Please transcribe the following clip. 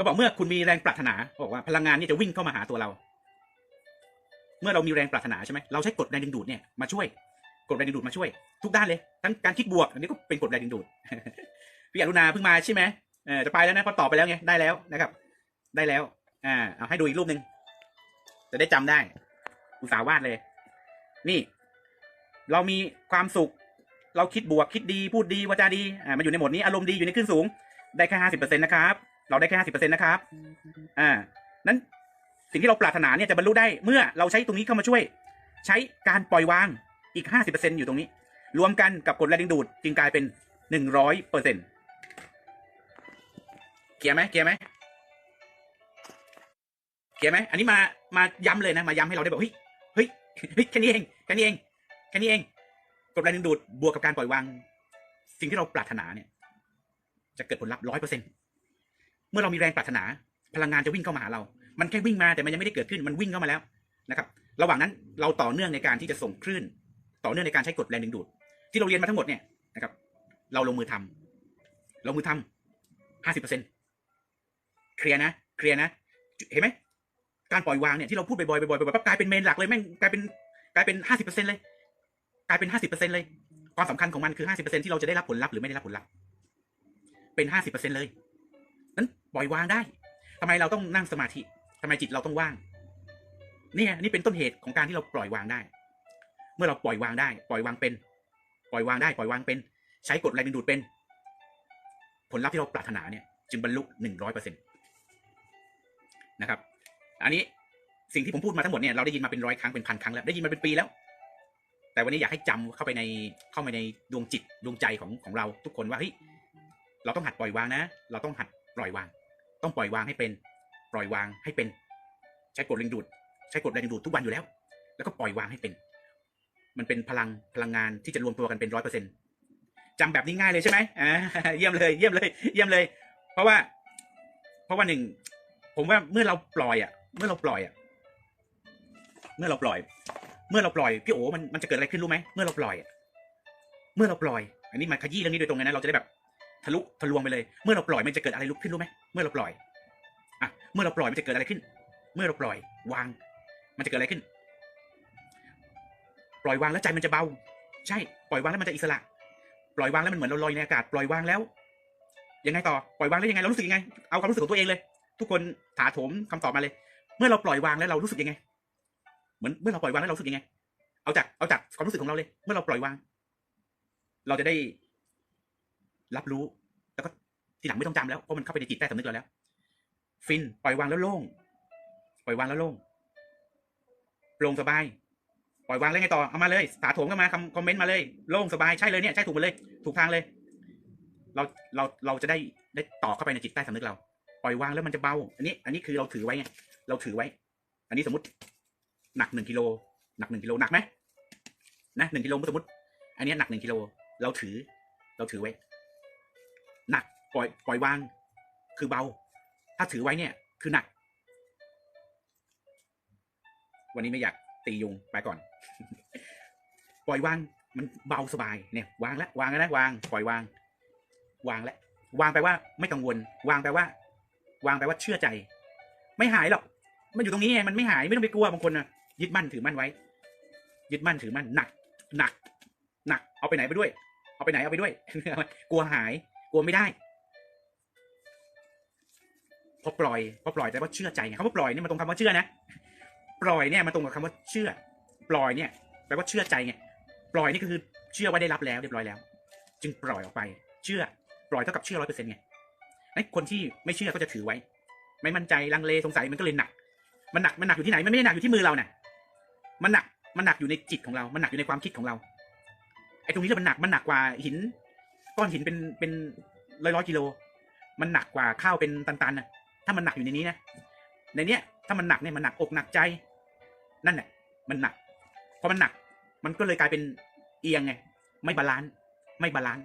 ก็บอกเมื่อคุณมีแรงปรารถนาบอกว่าพลังงานนี่จะวิ่งเข้ามาหาตัวเรา เมื่อเรามีแรงปรารถนาใช่ไหมเราใช้กฎแรงดึงดูดเนี่ยมาช่วยกฎแรงดึงดูดมาช่วย ทุกด้านเลย ทั้งการคิดบวก อันนี้ก็เป็นกฎแรงดึงดูดพี่อรุณาเพิ่งมาใช่ไหมเออจะไปแล้วนะพอตอบไปแล้วไงได้แล้วนะครับ ได้แล้ว อ่า เอาให้ดูอีกรูปหนึ่งจะได้จำได้ อุตสาหวาดเลย นี่ เรามีความสุข เราคิดบวกคิดดีพูดดีวาจาดีอ่ามาอยู่ในหมดนี้อารมณ์ดีอยู่ในขึ้นสูง ได้แค่ห้าสิบเปอร์เซ็นต์นะครับ เราได้แค่ห้าสิบเปอร์เซ็นต์นะครับ อ่า นั้นสิ่งที่เราปรารถนาเนี่ยจะบรรลุได้เมื่อเราใช้ตรงนี้เข้ามาช่วย ใช้การปล่อยวางอีกห้าสิบเปอร์เซ็นต์อยู่ตรงนี้ รวมกันกับกฎแรงดึงดูดจึงกลายเป็นหนึ่งร้อยเปอร์เซ็นต์เกียร์ไหมเกียร์ไหมเกียร์ไหมอันนี้มามาย้ำเลยนะมาย้ำให้เราได้บอกเฮ้ยเฮ้ยเฮ้ยแค่นี้เองแค่นี้เองแค่นี้เองกฎแรงดึงดูดบวกกับการปล่อยวาง สิ่งที่เราปรารถนาเนี่ย จะเกิดผลลัพธ์ร้อยเปอร์เซ็น เมื่อเรามีแรงปรารถนา พลังงานจะวิ่งเข้ามาหาเรา มันแค่วิ่งมาแต่มันยังไม่ได้เกิดขึ้นมันวิ่งเข้ามาแล้วนะครับ ระหว่างนั้นเราต่อเนื่องในการที่จะส่งคลื่น ต่อเนื่องในการใช้กฎแรงดึงดูด ที่เราเรียนมาทั้งหมดเนี่ยนะครับ เราลงมือทำลงมือทำห้าสิบเปอร์เซ็นเคลียร์นะเคลียร์นะ เห็นไหมการปล่อยวางเนี่ยที่เราพูดบ่อยๆบ่อยๆบ่อยๆปั๊บกลายเป็นเมนหลักเลยแม่งกลายเป็นกลายเป็นห้าสิบเปอร์เซ็นเลย กลายเป็นห้าสิบเปอร์เซ็นเลยความสำคัญของมันคือห้าสิบเปอร์เซ็นที่เราจะได้รับผลลัพธ์หรือไม่ได้รับผลลัพธ์เป็นห้าสิบเปอร์เซ็นเลย ปล่อยวางได้ทำไมเราต้องนั่งสมาธิทำไมจิตเราต้องว่าง เนี่ยนี่เป็นต้นเหตุของการที่เราปล่อยวางได้ เมื่อเราปล่อยวางได้ ปล่อยวางเป็น ปล่อยวางได้ ปล่อยวางเป็น ใช้กฎแรงดึงดูดเป็น ผลลัพธ์ที่เราปรารถนาเนี่ย จึงบรรลุหนึ่งร้อยเปอร์เซ็นตนะครับ อันนี้สิ่งที่ผมพูดมาทั้งหมดเนี่ยเราได้ยินมาเป็นร้อยครั้งเป็นพันครั้งแล้วได้ยินมาเป็นปีแล้ว แต่วันนี้อยากให้จำเข้าไปในเข้าไปในดวงจิตดวงใจของของเราทุกคนว่าเฮ้ยเราต้องหัดปล่อยวางนะ เราต้องหัดปล่อยวาง ต้องปล่อยวางให้เป็น ปล่อยวางให้เป็น ใช้กฎแรงดูด ใช้กฎแรงดูดทุกวันอยู่แล้ว แล้วก็ปล่อยวางให้เป็น มันเป็นพลังพลังงานที่จะรวมตัวกันเป็นร้อยเปอร์เซ็นจำแบบนี้ง่ายเลยใช่ไหมอ่าเยี่ยมเลย เยี่ยมเลย เยี่ยมเลย เพราะว่า เพราะว่าหนึ่ง ผมว่าเมื่อเราปล่อยอะ เมื่อเราปล่อยอะ เมื่อเราปล่อย เมื่อเราปล่อยพี่โอ๋มันมันจะเกิดอะไรขึ้นรู้ไหมเมื่อเราปล่อยอะเมื่อเราปล่อย อันนี้มาขยี้เรื่องนี้โดยตรงเลยนะ เราจะได้แบบ ทะลุทะลวงไปเลย เมื่อเราปล่อยมันจะเกิดอะไรลุกขึ้นรู้ไหมเมื่อเราปล่อยอะเมื่อเราปล่อยมันจะเกิดอะไรขึ้น เมื่อเราปล่อยวาง มันจะเกิดอะไรขึ้น ปล่อยวางแล้วใจมันจะเบา ใช่ ปล่อยวางแล้วมันจะอิสระ ปล่อยวางแล้วมันเหมือนเราลอยในอากาศ ปล่อยวางแล้วยังไงต่อปล่อยวางแล้วยังไงเรารู้สึกยังไง เอาความรู้สึกของตัวเองเลย ทุกคนถาโถมคำตอบมาเลย เมื่อเราปล่อยวางแล้วเรารู้สึกยังไง เหมือนเมื่อเราปล่อยวางแล้วเรารู้สึกยังไง เอาจากเอาจากความรู้สึกของเราเลย เมื่อเราปล่อยวาง เราจะได้ รับรู้ แล้วก็ทีหลังไม่ต้องจำแล้วเพราะมันเข้าไปในจิตใต้สำนึกเราแล้ว ฟินปล่อยวางแล้วโล่งปล่อยวางแล้วโล่งโปร่งสบาย ปล่อยวางแล้วไงต่อเอามาเลยถาโถมเข้ามาคำคอมเมนต์มาเลยโล่งสบายใช่เลยเนี่ยใช่ถูกหมดเลย ถูกทางเลย เราเราเราจะได้ได้ต่อเข้าไปในจิตใต้สำนึกเรา ปล่อยวางแล้วมันจะเบา อันนี้ อันนี้คือเราถือไว้ไงเราถือไว้ อันนี้สมมติ หนักหนึ่งกิโลหนักหนึ่งกิโลหนักไหมนะหนึ่งกิโลสมมติ อันนี้หนักหนึ่งกิโลเราถือ เราถือไว้ หนักปล่อยปล่อยวาง คือเบา ถ้าถือไว้เนี่ยคือหนัก วันนี้ไม่อยากตียุงไปก่อน ปล่อยวางมันเบาสบายเนี่ยวางแล้ววางแล้วนะวาง ปล่อยวาง วางแล้ววางแปลว่า ไม่กังวล วางแปลว่า วางแปลว่าเชื่อใจ ไม่หายหรอกมันอยู่ตรงนี้ไงมันไม่หายไม่ต้องไปกลัวบางคนนะยึดมั่นถือมั่นไว้ ยึดมั่นถือมั่นหนัก หนัก หนัก เอาไปไหนไปด้วย เอาไปไหนเอาไปด้วย กลัวหาย กลัวไม่ได้ พอปล่อย พอปล่อยแต่ว่าเชื่อใจไงคำว่าปล่อยนี่มันตรงคำว่าเชื่อนะ ปล่อยเนี่ยมันตรงกับคำว่าเชื่อ ปล่อยเนี่ยแปลว่าเชื่อใจไง ปล่อยนี่ก็คือเชื่อว่าได้รับแล้วเรียบร้อยแล้ว จึงปล่อยออกไป เชื่อ ปล่อยเท่ากับเชื่อร้อยเปอร์เซ็นต์ไงไอ้คนที่ไม่เชื่อก็จะถือไว้ ไม่มั่นใจลังเลสงสัยมันก็เลยหนัก มันหนัก มันหนักอยู่ที่ไหน มันไม่ได้หนักอยู่ที่มือเราน่ะมันหนัก มันหนักอยู่ในจิตของเรา มันหนักอยู่ในความคิดของเรา ไอ้ตรงนี้แหละมันหนัก มันหนักกว่าหิน ก้อนหินเป็นเป็นร้อยร้อยกิโล มันหนักกว่าข้าวเป็นตันๆนะถ้ามันหนักอยู่ในนี้นะในเนี้ยถ้ามันหนักเนี่ยมันหนักอกหนักใจ นั่นแหละมันหนักพอมันหนัก มันก็เลยกลายเป็นเอียงไงไม่บาลานซ์ไม่บาลานซ์